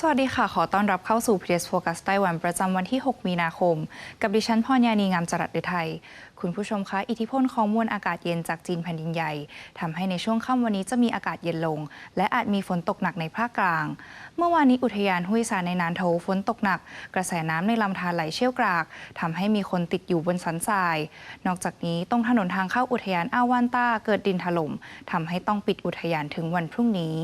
สวัสดีค่ะ ขอต้อนรับเข้าสู่ PS Focus ไต้หวันประจำวันที่ 6 มีนาคม กับดิฉันพรยานีงามจรัสฤทัยคุณผู้ชมคะ อิทธิพลของมวลอากาศเย็นจากจีนแผ่นดินใหญ่ทำให้ในช่วงค่ำวันนี้จะมีอากาศเย็นลง และอาจมีฝนตกหนักในภาคกลาง เมื่อวานนี้อุทยานห้วยซานในนานโถฝนตกหนัก กระแสน้ำในลำธารไหลเชี่ยวกรากทำให้มีคนติดอยู่บนสันทราย นอกจากนี้ตรงถนนทางเข้าอุทยานอ้าววานต้าเกิดดินถล่มทำให้ต้องปิดอุทยานถึงวันพรุ่งนี้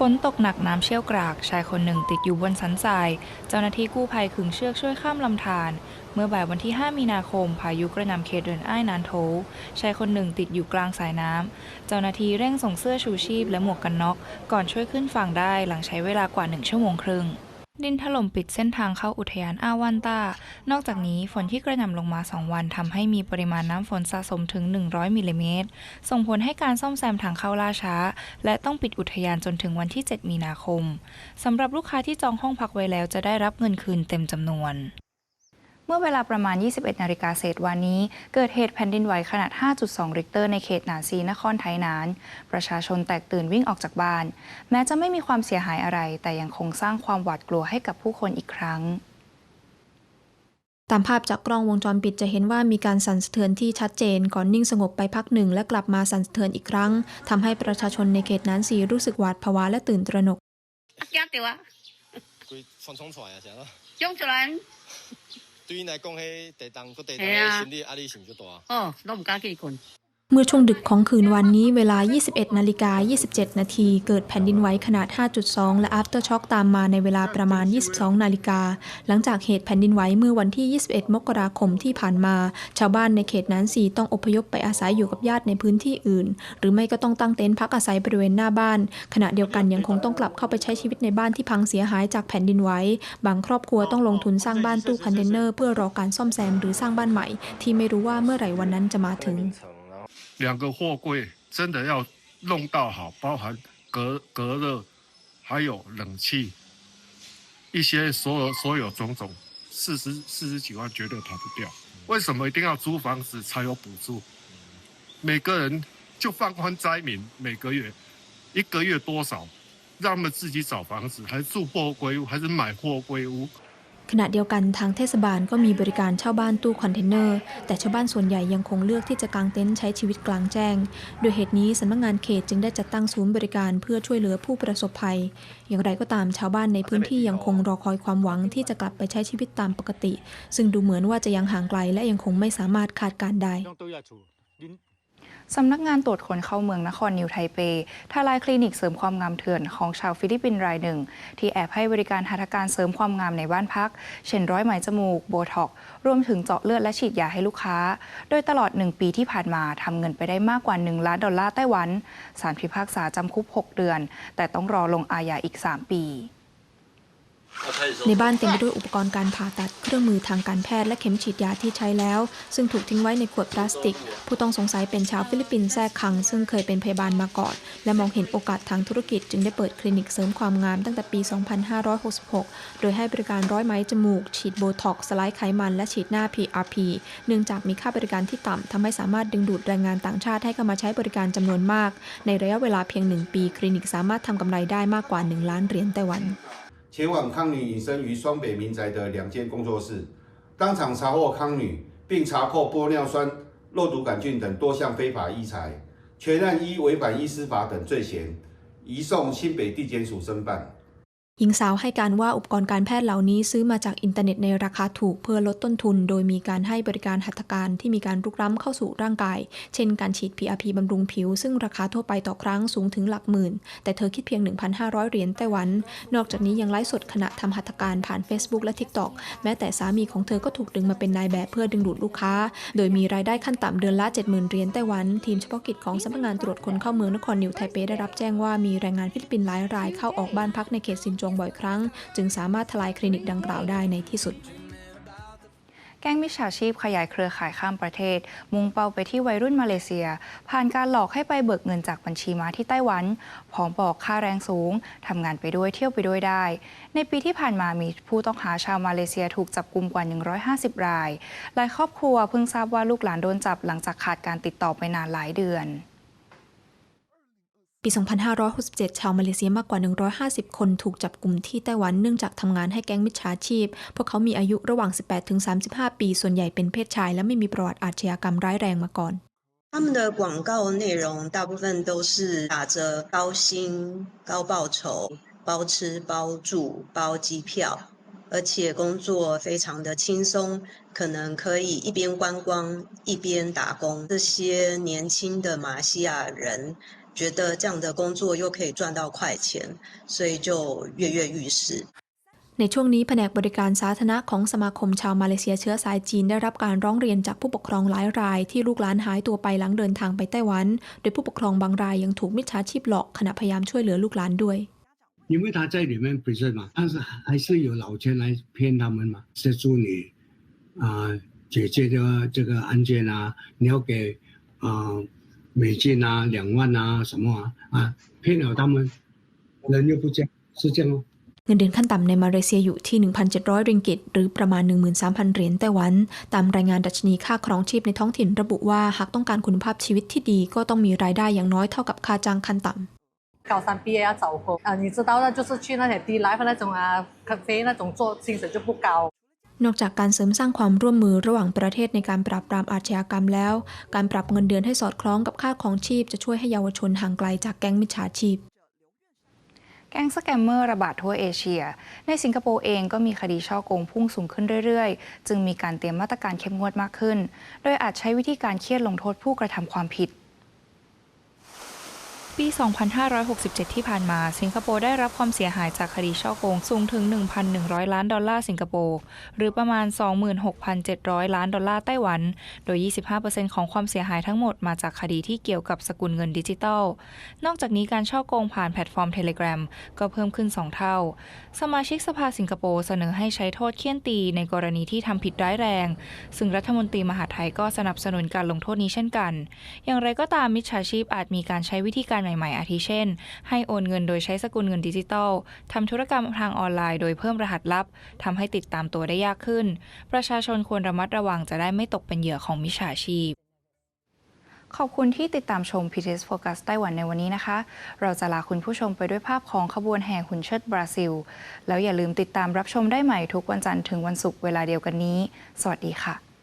ฝนตกหนักน้ำเชี่ยวกราก ชายคนหนึ่งติดอยู่บนสันทราย เจ้าหน้าที่กู้ภัยขึงเชือกช่วยข้ามลำธารเมื่อบ่ายวันที่ 5 มีนาคม พายุกระหน่ำเขตเดินอ้ายนานโถชายคนหนึ่งติดอยู่กลางสายน้ำ เจ้าหน้าที่เร่งส่งเสื้อชูชีพและหมวกกันน็อก ก่อนช่วยขึ้นฝั่งได้หลังใช้เวลากว่า 1 ชั่วโมงครึ่ง ดินถล่มปิดเส้นทางเข้าอุทยานอาวันตา นอกจากนี้ฝนที่กระหน่ำลงมา 2 วันทำให้มีปริมาณน้ำฝนสะสมถึง 100มิลลิเมตร ส่งผลให้การซ่อมแซมทางเข้าล่าช้า และต้องปิดอุทยานจนถึงวันที่ 7 มีนาคม สำหรับลูกค้าที่จองห้องพักไว้แล้วจะได้รับเงินคืนเต็มจำนวน เมื่อเวลาประมาณ 21 นาฬิกาเศษวันนี้ เกิดเหตุแผ่นดินไหวขนาด 5.2 ริกเตอร์ในเขตหนานซีนครไทยนาน ประชาชนแตกตื่นวิ่งออกจากบ้าน แม้จะไม่มีความเสียหายอะไร แต่ยังคงสร้างความหวาดกลัวให้กับผู้คนอีกครั้งตามภาพจากกล้องวงจรปิดจะเห็นว่ามีการสั่นสะเทือนที่ชัดเจนก่อนนิ่งสงบไปพักหนึ่งและกลับมาสั่นสะเทือนอีกครั้ง ทำให้ประชาชนในเขตนั้นสีรู้สึกหวาดผวาและตื่นตระหนกยากเดียวะยงจุลัน 对你来讲，迄地动搁地动，心理压力是毋是大？哦，拢毋敢去困。 เมื่อช่วงดึกของคืนวันนี้เวลา 21 นาฬิกา 27 นาที เกิดแผ่นดินไหวขนาด 5.2 และอัฟเตอร์ช็อกตามมาในเวลาประมาณ 22 นาฬิกา หลังจากเหตุแผ่นดินไหวเมื่อวันที่ 21 มกราคมที่ผ่านมา ชาวบ้านในเขตนั้นสีต้องอพยพไปอาศัยอยู่กับญาติในพื้นที่อื่น หรือไม่ก็ต้องตั้งเต็นท์พักอาศัยบริเวณหน้าบ้าน ขณะเดียวกันยังคงต้องกลับเข้าไปใช้ชีวิตในบ้านที่พังเสียหายจากแผ่นดินไหว บางครอบครัวต้องลงทุนสร้างบ้านตู้คอนเทนเนอร์เพื่อรอการซ่อมแซมหรือสร้างบ้านใหม่ ที่ไม่รู้ว่าเมื่อไหร่วันนั้นจะมาถึง 两个货柜真的要弄到好，包含隔隔热，还有冷气，一些所有所有种种，四十四十几万绝对跑不掉。为什么一定要租房子才有补助？每个人就放宽灾民，每个月一个月多少，让他们自己找房子，还是住货柜屋，还是买货柜屋？ ขณะเดียวกันทางเทศบาลก็มีบริการเช่าบ้านตู้คอนเทนเนอร์ แต่ชาวบ้านส่วนใหญ่ยังคงเลือกที่จะกางเต็นท์ใช้ชีวิตกลางแจ้ง โดยเหตุนี้สำนักงงานเขตจึงได้จัดตั้งศูนย์บริการเพื่อช่วยเหลือผู้ประสบภัย อย่างไรก็ตามชาวบ้านในพื้นที่ยังคงรอคอยความหวังที่จะกลับไปใช้ชีวิตตามปกติ ซึ่งดูเหมือนว่าจะยังห่างไกลและยังคงไม่สามารถคาดการได้ สำนักงานตรวจคนเข้าเมืองนครนิวไทเปทลายคลินิกเสริมความงามเถื่อนของชาวฟิลิปปินส์รายหนึ่ง ที่แอบให้บริการหัตถการเสริมความงามในบ้านพัก เช่นร้อยไหมจมูก โบท็อกรวมถึงเจาะเลือดและฉีดยาให้ลูกค้า โดยตลอด 1 ปีที่ผ่านมาทำเงินไปได้มากกว่า 1 ล้านดอลลาร์ไต้หวันศาลพิพากษาจำคุก 6 เดือน แต่ต้องรอลงอาญาอีก 3 ปี ในบ้านเต็มไปด้วยอุปกรณ์การผ่าตัดเครื่องมือทางการแพทย์และเข็มฉีดยาที่ใช้แล้ว ซึ่งถูกทิ้งไว้ในขวดพลาสติก ผู้ต้องสงสัยเป็นชาวฟิลิปปินส์แทรกคัง ซึ่งเคยเป็นพยาบาลมาก่อน และมองเห็นโอกาสทางธุรกิจจึงได้เปิดคลินิกเสริมความงามตั้งแต่ปี 2566 โดยให้บริการร้อยไหมจมูก ฉีดโบท็อกซ์สไลด์ไขมันและฉีดหน้า PRP เนื่องจากมีค่าบริการที่ต่ำทำให้สามารถดึงดูดแรงงานต่างชาติให้เข้ามาใช้บริการจำนวนมาก ในระยะเวลาเพียงหนึ่งปี คลินิกสามารถทำกำไรได้มากกว่า 1 ล้านเหรียญไต้หวัน 前往康女隐身于双北民宅的两间工作室，当场查获康女，并查扣玻尿酸、肉毒杆菌等多项非法医材，全案依违反医师法等罪嫌，移送新北地检署侦办。 หญิงสาวให้การว่าอุปกรณ์การแพทย์เหล่านี้ซื้อมาจากอินเทอร์เน็ตในราคาถูกเพื่อลดต้นทุน โดยมีการให้บริการหัตถการที่มีการรุกล้ำเข้าสู่ร่างกาย เช่นการฉีด PRP บำรุงผิว ซึ่งราคาทั่วไปต่อครั้งสูงถึงหลักหมื่น แต่เธอคิดเพียง 1,500 เหรียญไต้หวัน นอกจากนี้ยังไลฟ์สดขณะทำหัตถการผ่าน Facebook และ TikTok แม้แต่สามีของเธอก็ถูกดึงมาเป็นนายแบบเพื่อดึงดูดลูกค้า โดยมีรายได้ขั้นต่ำเดือนละ70,000เหรียญไต้หวัน ทีมเฉพาะกิจของสำนักงานตรวจคนเข้าเมืองนครนิวไทเปได้รับแจ้งว่ามีแรงงานฟิลิปปินส์หลายรายเข้าออกบ้านพักในเขตซินจงบ่อยครั้ง จึงสามารถทลายคลินิกดังกล่าวได้ในที่สุดแก๊งมิจฉาชีพขยายเครือข่ายข้ามประเทศ มุ่งเป้าไปที่วัยรุ่นมาเลเซีย ผ่านการหลอกให้ไปเบิกเงินจากบัญชีม้าที่ไต้หวัน พร้อมบอกค่าแรงสูง ทำงานไปด้วยเที่ยวไปด้วยได้ ในปีที่ผ่านมามีผู้ต้องหาชาวมาเลเซียถูกจับกุมกว่า 150 ราย หลายครอบครัวเพิ่งทราบว่าลูกหลานโดนจับหลังจากขาดการติดต่อไปนานหลายเดือน ปี 2567 ชาวมาเลเซียมากกว่า 150 คนถูกจับกลุ่มที่ไต้หวันเนื่องจากทำงานให้แก๊งมิจฉาชีพ พวกเขามีอายุระหว่าง 18-35 ปี ส่วนใหญ่เป็นเพศชายและไม่มีประวัติอาชญากรรมร้ายแรงมาก่อน 他们的广告内容大部分都是打着高薪、高报酬、包吃包住、包机票，而且工作非常的轻松，可能可以一边观光一边打工。这些年轻的马来西亚人 觉得这样的工作又可以赚到快钱，所以就跃跃欲试。 ในช่วงนี้แผนกบริการสาธารณะของสมาคมชาวมาเลเซียเชื้อสายจีนได้รับการร้องเรียนจากผู้ปกครองหลายราย ที่ลูกหลานหายตัวไปหลังเดินทางไปไต้หวัน โดยผู้ปกครองบางรายยังถูกมิจฉาชีพหลอกขณะพยายามช่วยเหลือลูกหลานด้วย 因为他在里面不是嘛，但是还是有老千来骗他们嘛，协助你啊、解决这个这个案件啊，你要给啊、 美金啊两万啊什么啊啊骗了他们，人又不交，是这样哦。 เงินเดือนขั้นต่ำในมาเลเซียอยู่ที่ 1,700 ริงกิต หรือประมาณ 13,000 เหรียญไต้หวัน ตามรายงานดัชนีค่าครองชีพในท้องถิ่นระบุว่าหากต้องการคุณภาพชีวิตที่ดี ก็ต้องมีรายได้อย่างน้อยเท่ากับค่าจ้างขั้นต่ำ 高三毕业要找工啊，你知道的，就是去那些低 life 那种啊，咖啡那种做薪水就不高。 นอกจากการเสริมสร้างความร่วมมือระหว่างประเทศในการปราบปรามอาชญากรรมแล้ว การปรับเงินเดือนให้สอดคล้องกับค่าของชีพจะช่วยให้เยาวชนห่างไกลจากแก๊งมิจฉาชีพ แก๊งสแกมเมอร์ระบาดทั่วเอเชีย ในสิงคโปร์เองก็มีคดีช่อโกงพุ่งสูงขึ้นเรื่อยๆ จึงมีการเตรียมมาตรการเข้มงวดมากขึ้น โดยอาจใช้วิธีการเครียดลงโทษผู้กระทำความผิด ปี 2567 ที่ผ่านมา สิงคโปร์ได้รับความเสียหายจากคดีช่อโกงสูงถึง 1,100 ล้านดอลลาร์สิงคโปร์หรือประมาณ 26,700 ล้านดอลลาร์ไต้หวัน โดย 25%ของความเสียหายทั้งหมดมาจากคดีที่เกี่ยวกับสกุลเงินดิจิทัล นอกจากนี้การช่อโกงผ่านแพลตฟอร์ม Telegram ก็เพิ่มขึ้น 2 เท่า สมาชิกสภาสิงคโปร์เสนอให้ใช้โทษเคี่ยนตีในกรณีที่ทำผิดร้ายแรง ซึ่งรัฐมนตรีมหาไทยก็สนับสนุนการลงโทษนี้เช่นกัน อย่างไรก็ตามมิจฉาชีพอาจมีการใช้วิธีการใหม่ๆ อาทิเช่น ให้โอนเงินโดยใช้สกุลเงินดิจิทัลทำธุรกรรมทางออนไลน์โดยเพิ่มรหัสลับทำให้ติดตามตัวได้ยากขึ้น ประชาชนควรระมัดระวังจะได้ไม่ตกเป็นเหยื่อของมิจฉาชีพ ขอบคุณที่ติดตามชม PTS Focus ไต้หวันในวันนี้นะคะ เราจะลาคุณผู้ชมไปด้วยภาพของขบวนแห่หุ่นเชิดบราซิล แล้วอย่าลืมติดตามรับชมได้ใหม่ทุกวันจันทร์ถึงวันศุกร์เวลาเดียวกันนี้ สวัสดีค่ะ